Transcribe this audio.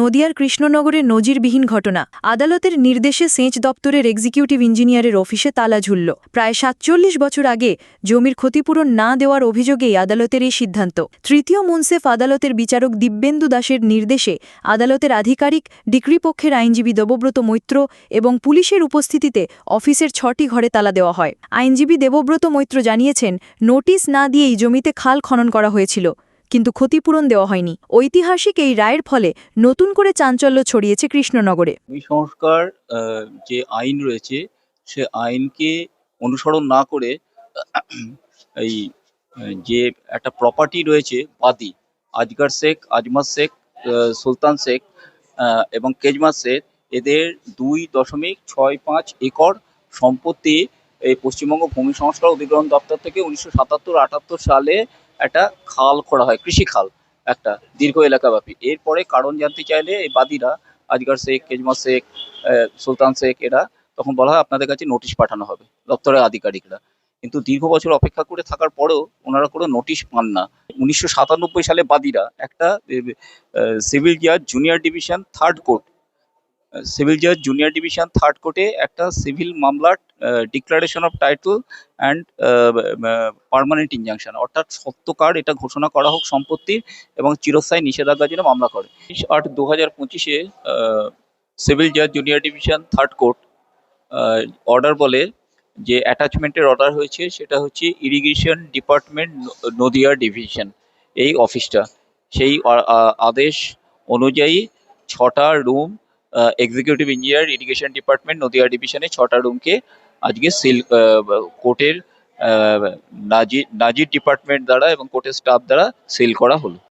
নদিয়ার কৃষ্ণনগরের নজিরবিহীন ঘটনা। আদালতের নির্দেশে সেচ দপ্তরের এক্সিকিউটিভ ইঞ্জিনিয়ারের অফিসে তালা ঝুলল। প্রায় সাতচল্লিশ বছর আগে জমির ক্ষতিপূরণ না দেওয়ার অভিযোগেই আদালতের এই সিদ্ধান্ত। তৃতীয় মুন্সেফ আদালতের বিচারক দিব্যেন্দু দাসের নির্দেশে আদালতের আধিকারিক ডিক্রিপক্ষের আইনজীবী দেবব্রত মৈত্র এবং পুলিশের উপস্থিতিতে অফিসের ছটি ঘরে তালা দেওয়া হয়। আইনজীবী দেবব্রত মৈত্র জানিয়েছেন, নোটিশ না দিয়েই জমিতে খাল খনন করা হয়েছিল। কিন্তু ক্ষতিপূরণ দেওয়া হয়নি। ঐতিহাসিক এই রায়ের ফলে নতুন করে চাঞ্চল্য ছড়িয়েছে কৃষ্ণনগরে। সংস্কার যে আইন রয়েছে, সে আইনকে অনুসরণ না করে এই যে একটা প্রপার্টি রয়েছে বাদি, আজগার শেখ আজমার শেখ সুলতান শেখ এবং কেজমার শেখ, এদের দুই দশমিক ছয় পাঁচ একর সম্পত্তি এই পশ্চিমবঙ্গ ভূমি সংস্কার অধিগ্রহণ দপ্তর থেকে উনিশশো সাতাত্তর আটাত্তর সালে একটা খাল করা হয়, কৃষি খাল, একটা দীর্ঘ এলাকাব্যাপী। এরপরে কারণ জানতে চাইলে এই বাদীরা, আজগার শেখ কেজমা শেখ সুলতান শেখ, এরা তখন বলা হয় আপনাদের কাছে নোটিশ পাঠানো হবে, দপ্তরের আধিকারিকরা। কিন্তু দীর্ঘ বছর অপেক্ষা করে থাকার পরেও ওনারা কোনো নোটিশ পান না। উনিশশো সাতানব্বই সালে বাদীরা একটা সিভিল জাজ junior division, third court civil জাজ জুনিয়র ডিভিশন, থার্ড কোর্টে একটা সিভিল মামলার declaration of title and permanent injunction অর্থাৎ সত্যকার এটা ঘোষণা করা হোক সম্পত্তির এবং চিরস্থায়ী নিষেধাজ্ঞার জন্য মামলা করে। আট দু হাজার পঁচিশে সিভিল জাজ junior division third court order বলে যে অ্যাটাচমেন্টের অর্ডার হয়েছে সেটা হচ্ছে ইরিগেশন ডিপার্টমেন্ট নদিয়া ডিভিশন এই অফিসটা সেই আদেশ অনুযায়ী ছটা room executive engineer irrigation department Nadia ডিভিশনে ছটা রুমকে আজকে সিল কোর্টের নাজির নাজির ডিপার্টমেন্ট দ্বারা এবং কোর্টের স্টাফ দ্বারা সিল করা হলো।